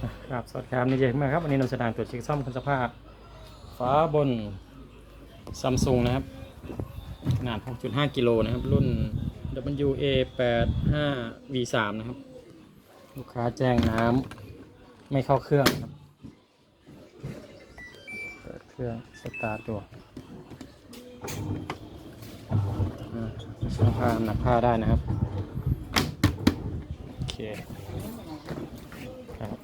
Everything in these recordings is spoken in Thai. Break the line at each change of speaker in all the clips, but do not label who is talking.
ครับสวัสดีครับนี่เจมากครับวันนี้นำแสดงตรวจเช็คซ่อมคุณสภาพฝาบนซัมซุงนะครับ ขนาด 6.5 กิโลนะครับ รุ่น WA85 V3 นะครับ ลูกค้าแจ้งน้ำไม่เข้าเครื่องครับเปิดเครื่องสตาร์ทตัวอ่าช่างผ้าหนักผ้าได้นะครับ โอเค ครับ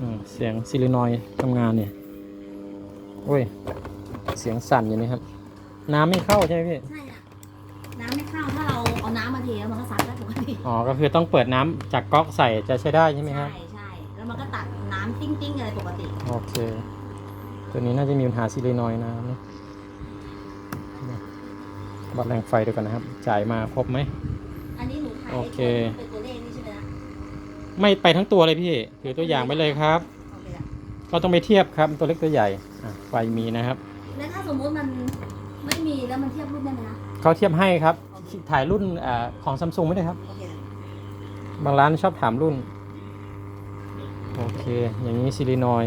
อ่าเสียงซิลินอยด์ทำงานเนี่ยโอ้ย เสียงสั่นอยู่นี่ครับ น้ำไม่เข้าใช่ไหมพี่
ใช่ค่ะน้ำไม่เข้าถ้าเราเอาน้ำมาเทแล้วมันก็ซัดได้ปกติ
อ๋อ ก็คือต้องเปิดน้ำจากก๊อกใส่จะใช้ได้ใช่ไหมครับ
ใช่ใช่แล้วมันก็ตัดน้ำติ้งติ้งๆอะไรปกติ
โอเค ตัวนี้น่าจะมีปัญหาซิลินอยด์นะครับเนี่ยวัดแรงไฟดูกันนะครับ จ่ายมาครบไหม
อันนี้หนูถ่าย
โอเค
เป็นตัวเลขนี่ใช่ไหมนะ
ไม่ไปทั้งตัวเลยพี่ ถือตัวอย่างไปเลยครับ
โอเคละ
ก็ต้องไปเทียบครับตัวเล็กตัวใหญ่อะไฟมีนะครับ
แล้วถ้าสมมุติมันไม่มีแล้วมันเทียบรุ่นได้ไหมคะ
เขาเทียบให้ครับถ่ายรุ่นอาของซัมซุงไม่ได้ครับ
โอเคละ
บางร้านชอบถามรุ่น โอเค อย่างนี้ซิลินอย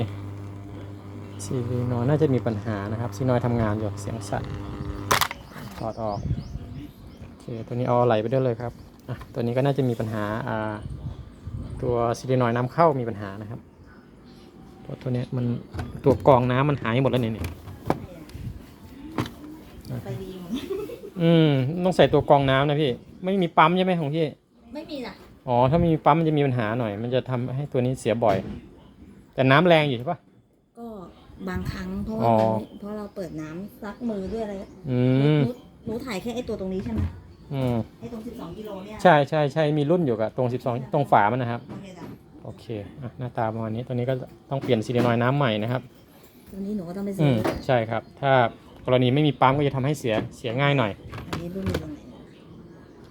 ซิลินอยน่าจะมีปัญหานะครับซิลินอยทำงานอยู่เสียงสั่นถอดออก โอเค ตัวนี้เอาไหลไปด้วยเลยครับอะตัวนี้ก็น่าจะมีปัญหาอ่าตัวซิลินอยน้ำเข้ามีปัญหานะครับ ตัวตัวเนี้ยมันตัวกรองน้ำมันหายหมดแล้วเนี่ยเนี่ย
ไปดีมั้ง
อืมต้องใส่ตัวกรองน้ำนะพี่ ไม่มีปั๊มใช่ไหมของพี่
ไม่มีนะ
อ๋อ ถ้าไม่มีปั๊มมันจะมีปัญหาหน่อย มันจะทำให้ตัวนี้เสียบ่อย แต่น้ำแรงอยู่ใช่ปะ
ก็บางครั้งเพราะ
อ๋
ว่า
อ
มันเพราะเราเปิดน้ำซักมือด้วยอะไร
อื
หนู
ม
หนูถ่ายแค่ไอตัวตรงนี้ใช่ไหม
อืม
ไอตรง 12กิโลเนี่ย
ใช่ใช่ใช่มีรุ่นอยู่กับตรง 12 ตรงฝามันนะครับ
โอเคจ้ะ
โอเคอะหน้าตาประมาณนี้ตัวนี้ก็ต้องเปลี่ยนซีเรนอยด์น้ำใหม่นะครับ
ตัวนี้หนูก็ต้องไป
อื
ซื้อ
มใช่ครับ ถ้ากรณีไม่มีปั๊มก็จะทำให้เสียเสียง่ายหน่อย
อันนี้รุ่นอยู่ตรงไหนนะ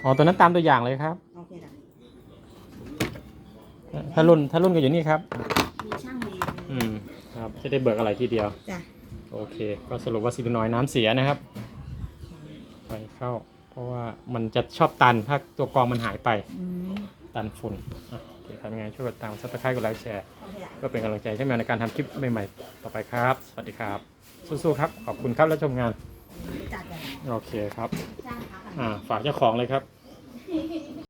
อ๋อตัวนั้นตามตัวอย่างเลยครับ
โอเคจ้ะ
ถ้ารุ่นถ้ารุ่นก็อยู่นี่ครับ
มีช่างดี
อืมครับจะได้เบิกอะไรทีเดียว
จ้ะ
โอเค ก็สรุปว่าซีลินอยด์น้ำเสียนะครับไฟเข้า เพราะว่ามันจะชอบตันถ้าตัวกรองมันหายไป
อืม
ตันฝุ่นอะโอเคทำยังไงช่วยกดตามซับสไครต์กดไลค์แชร์
โอเคจ้ะ
ก็เป็นกำลังใจให้แมวในการทำคลิปใหม่ๆ ต่อไปครับ สวัสดีครับ สู้ๆครับ ขอบคุณครับแล้วชมงาน
จัดเลย
โอเคครับ
ช่างพักกัน
อ่า ฝากเจ้าของเลยครับ
เ